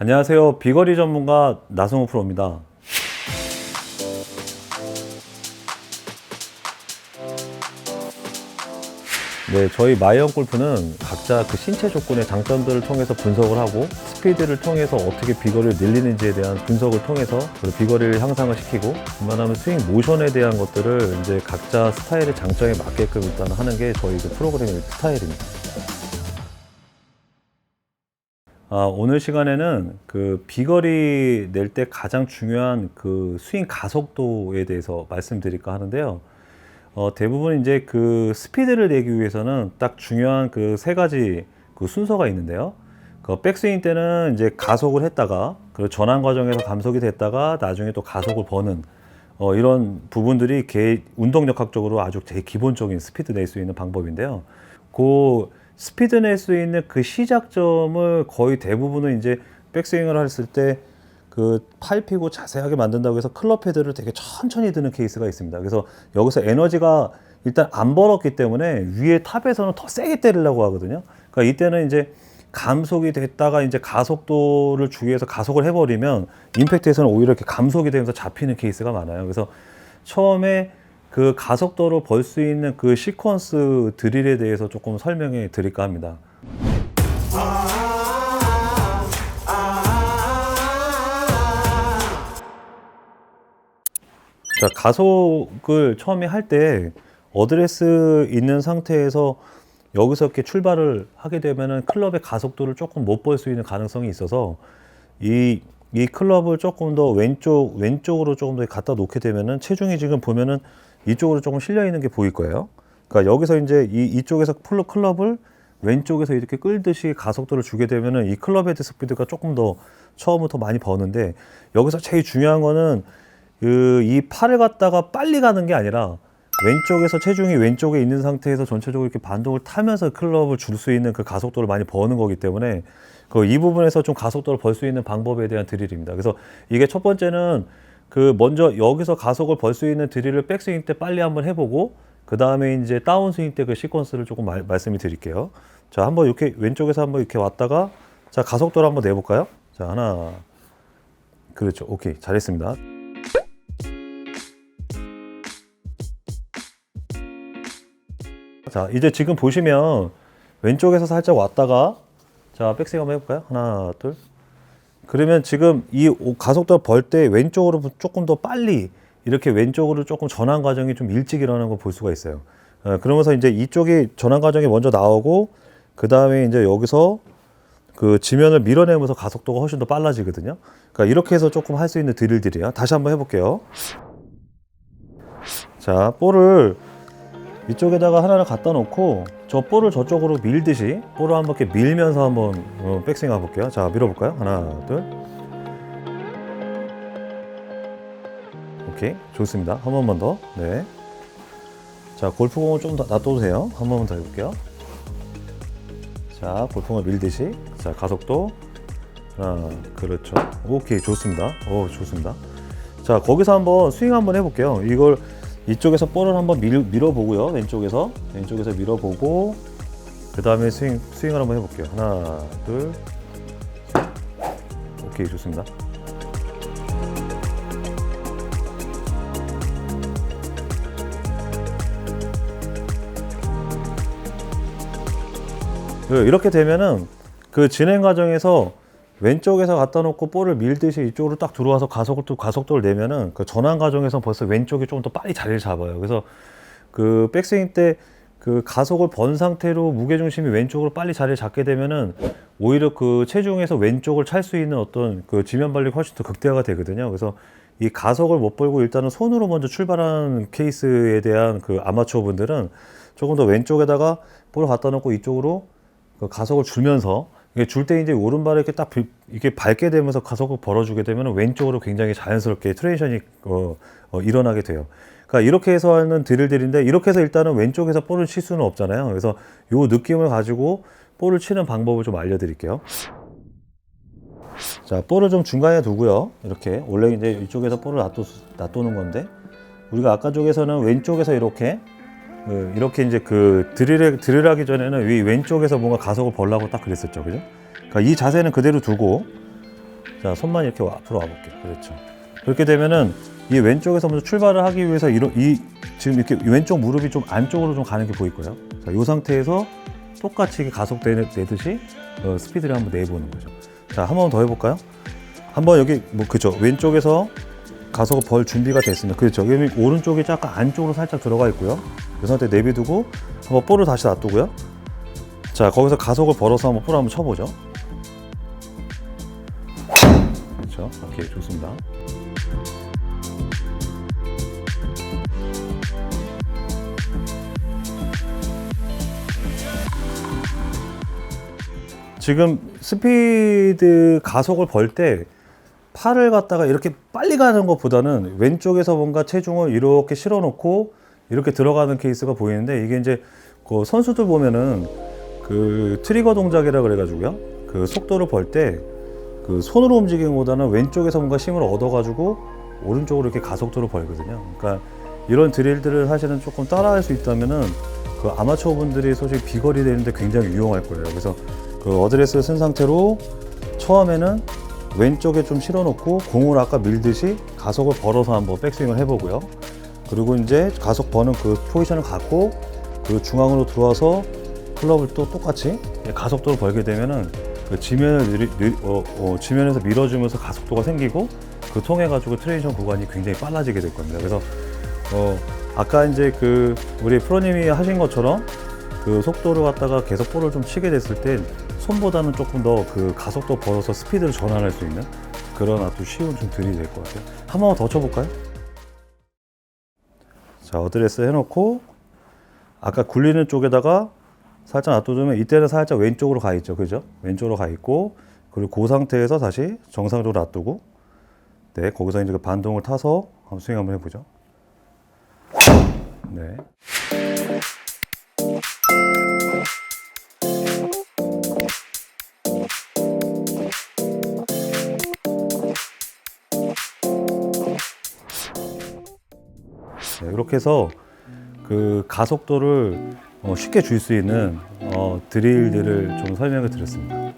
안녕하세요. 비거리 전문가 나성호 프로입니다. 네, 저희 마이언 골프는 각자 그 신체 조건의 장점들을 통해서 분석을 하고 스피드를 통해서 어떻게 비거리를 늘리는지에 대한 분석을 통해서 그 비거리를 향상을 시키고 그만하면 스윙 모션에 대한 것들을 이제 각자 스타일의 장점에 맞게끔 일단 하는 게 저희 그 프로그램의 스타일입니다. 아, 오늘 시간에는 그 비거리 낼 때 가장 중요한 그 스윙 가속도에 대해서 말씀드릴까 하는데요. 어, 대부분 이제 그 스피드를 내기 위해서는 딱 중요한 그 세 가지 그 순서가 있는데요. 그 백스윙 때는 이제 가속을 했다가 그 전환 과정에서 감속이 됐다가 나중에 또 가속을 버는 어, 이런 부분들이 개, 운동역학적으로 아주 제일 기본적인 스피드 낼 수 있는 방법인데요. 그 스피드 낼 수 있는 그 시작점을 거의 대부분은 이제 백스윙을 했을 때 그 팔 피고 자세하게 만든다고 해서 클럽 헤드를 되게 천천히 드는 케이스가 있습니다. 그래서 여기서 에너지가 일단 안 벌었기 때문에 위에 탑에서는 더 세게 때리려고 하거든요. 그러니까 이때는 이제 감속이 됐다가 이제 가속도를 주위에서 가속을 해버리면 임팩트에서는 오히려 이렇게 감속이 되면서 잡히는 케이스가 많아요. 그래서 처음에 그 가속도를 벌수 있는 그 시퀀스 드릴에 대해서 조금 설명해 드릴까 합니다. 자, 가속을 처음에 할 때 어드레스 있는 상태에서 여기서 이렇게 출발을 하게 되면은 클럽의 가속도를 조금 못 볼 수 있는 가능성이 있어서 이, 이 클럽을 조금 더 왼쪽, 왼쪽으로 조금 더 갖다 놓게 되면은 체중이 지금 보면은 이쪽으로 조금 실려 있는 게 보일 거예요. 그러니까 여기서 이제 이, 이쪽에서 풀로 클럽을 왼쪽에서 이렇게 끌듯이 가속도를 주게 되면은 이 클럽 헤드 스피드가 조금 더 처음부터 많이 버는데 여기서 제일 중요한 거는 그 이 팔을 갖다가 빨리 가는 게 아니라 왼쪽에서 체중이 왼쪽에 있는 상태에서 전체적으로 이렇게 반동을 타면서 클럽을 줄 수 있는 그 가속도를 많이 버는 거기 때문에 그 이 부분에서 좀 가속도를 벌 수 있는 방법에 대한 드릴입니다. 그래서 이게 첫 번째는 그 먼저 여기서 가속을 벌 수 있는 드릴을 백스윙 때 빨리 한번 해보고 그 다음에 이제 다운스윙 때 그 시퀀스를 조금 말, 말씀을 드릴게요. 자, 한번 이렇게 왼쪽에서 한번 이렇게 왔다가 자 가속도를 한번 내볼까요? 자 하나, 그렇죠, 오케이 잘했습니다. 자, 이제 지금 보시면 왼쪽에서 살짝 왔다가 자, 백스윙 한번 해볼까요? 하나, 둘. 그러면 지금 이 오- 가속도 벌때 왼쪽으로 조금 더 빨리 이렇게 왼쪽으로 조금 전환 과정이 좀 일찍 일어나는 걸 볼 수가 있어요. 어, 그러면서 이제 이쪽이 전환 과정이 먼저 나오고 그 다음에 이제 여기서 그 지면을 밀어내면서 가속도가 훨씬 더 빨라지거든요. 그러니까 이렇게 해서 조금 할 수 있는 드릴들이에요. 다시 한번 해볼게요. 자, 볼을 이쪽에다가 하나를 갖다 놓고 저 볼을 저쪽으로 밀듯이 볼을 한번 이렇게 밀면서 한번 어, 백스윙 해볼게요. 자, 밀어볼까요? 하나, 둘. 오케이, 좋습니다. 한 번만 더. 네. 자, 골프공을 좀 더 놔둬도 돼요. 한 번만 더 해볼게요. 자, 골프공을 밀듯이. 자, 가속도. 하나, 그렇죠. 오케이, 좋습니다. 오, 좋습니다. 자, 거기서 한번 스윙 한번 해볼게요. 이걸 이쪽에서 볼을 한번 밀, 밀어보고요. 왼쪽에서. 왼쪽에서 밀어보고, 그 다음에 스윙, 스윙을 한번 해볼게요. 하나, 둘. 오케이, 좋습니다. 그 이렇게 되면은 그 진행 과정에서 왼쪽에서 갖다 놓고 볼을 밀듯이 이쪽으로 딱 들어와서 가속을 또 가속도를 내면은 그 전환 과정에서 벌써 왼쪽이 좀더 빨리 자리를 잡아요. 그래서 그 백스윙 때 그 가속을 번 상태로 무게 중심이 왼쪽으로 빨리 자리를 잡게 되면은 오히려 그 체중에서 왼쪽을 찰 수 있는 어떤 그 지면 발력이 훨씬 더 극대화가 되거든요. 그래서 이 가속을 못 벌고 일단은 손으로 먼저 출발하는 케이스에 대한 그 아마추어 분들은 조금 더 왼쪽에다가 볼을 갖다 놓고 이쪽으로 그 가속을 줄면서 줄 때 이제 오른발을 이렇게 딱 비- 이렇게 밟게 되면서 가속을 벌어주게 되면 왼쪽으로 굉장히 자연스럽게 트레이션이 어, 어, 일어나게 돼요. 그러니까 이렇게 해서 하는 드릴들인데 이렇게 해서 일단은 왼쪽에서 볼을 칠 수는 없잖아요. 그래서 요 느낌을 가지고 볼을 치는 방법을 좀 알려드릴게요. 자, 볼을 좀 중간에 두고요. 이렇게 원래 이제 이쪽에서 볼을 놔둬, 놔두는 건데 우리가 아까 쪽에서는 왼쪽에서 이렇게 그 이렇게 이제 그 드릴 드릴하기 전에는 이 왼쪽에서 뭔가 가속을 벌라고 딱 그랬었죠, 그죠? 그러니까 이 자세는 그대로 두고 자, 손만 이렇게 와- 앞으로 와볼게요. 그렇죠. 그렇게 되면은 이 왼쪽에서 먼저 출발을 하기 위해서 이런 이 지금 이렇게 왼쪽 무릎이 좀 안쪽으로 좀 가는 게 보일 거예요. 자, 이 상태에서 똑같이 가속되듯이 어, 스피드를 한번 내보는 거죠. 자, 한 번 더 해볼까요? 한번 여기 뭐 그죠 왼쪽에서 가속을 벌 준비가 됐습니다. 그렇죠. 여기 오른쪽이 약간 안쪽으로 살짝 들어가 있고요. 이 상태 내비두고 한번 볼을 다시 놔두고요. 자, 거기서 가속을 벌어서 한번 볼 한번 쳐보죠. 그렇죠. 오케이, 좋습니다. 지금 스피드 가속을 벌때 팔을 갖다가 이렇게 빨리 가는 것보다는 왼쪽에서 뭔가 체중을 이렇게 실어 놓고 이렇게 들어가는 케이스가 보이는데 이게 이제 그 선수들 보면은 그 트리거 동작이라 그래가지고요. 그 속도를 벌 때 그 손으로 움직이는 것보다는 왼쪽에서 뭔가 힘을 얻어가지고 오른쪽으로 이렇게 가속도를 벌거든요. 그러니까 이런 드릴들을 사실은 조금 따라할 수 있다면은 그 아마추어 분들이 솔직히 비거리 되는데 굉장히 유용할 거예요. 그래서 그 어드레스를 쓴 상태로 처음에는 왼쪽에 좀 실어놓고 공을 아까 밀듯이 가속을 벌어서 한번 백스윙을 해보고요. 그리고 이제 가속 버는 그 포지션을 갖고 그 중앙으로 들어와서 클럽을 또 똑같이 가속도를 벌게 되면은 그 지면을 어, 어, 지면에서 밀어주면서 가속도가 생기고 그 통해 가지고 트레이션 구간이 굉장히 빨라지게 될 겁니다. 그래서 어, 아까 이제 그 우리 프로님이 하신 것처럼 그 속도를 갖다가 계속 볼을 좀 치게 됐을 때 손보다는 조금 더 그 가속도 벌어서 스피드를 전환할 수 있는 그런 아주 쉬운 좀 들이 될 것 같아요. 한번더 쳐볼까요? 자, 어드레스 해놓고 아까 굴리는 쪽에다가 살짝 놔두면 이때는 살짝 왼쪽으로 가 있죠. 그죠? 왼쪽으로 가 있고 그리고 그 상태에서 다시 정상적으로 놔두고 네, 거기서 이제 그 반동을 타서 한번 스윙 한번 해보죠. 네. 네, 이렇게 해서 그 가속도를 어, 쉽게 줄 수 있는 어, 드릴들을 좀 설명을 드렸습니다.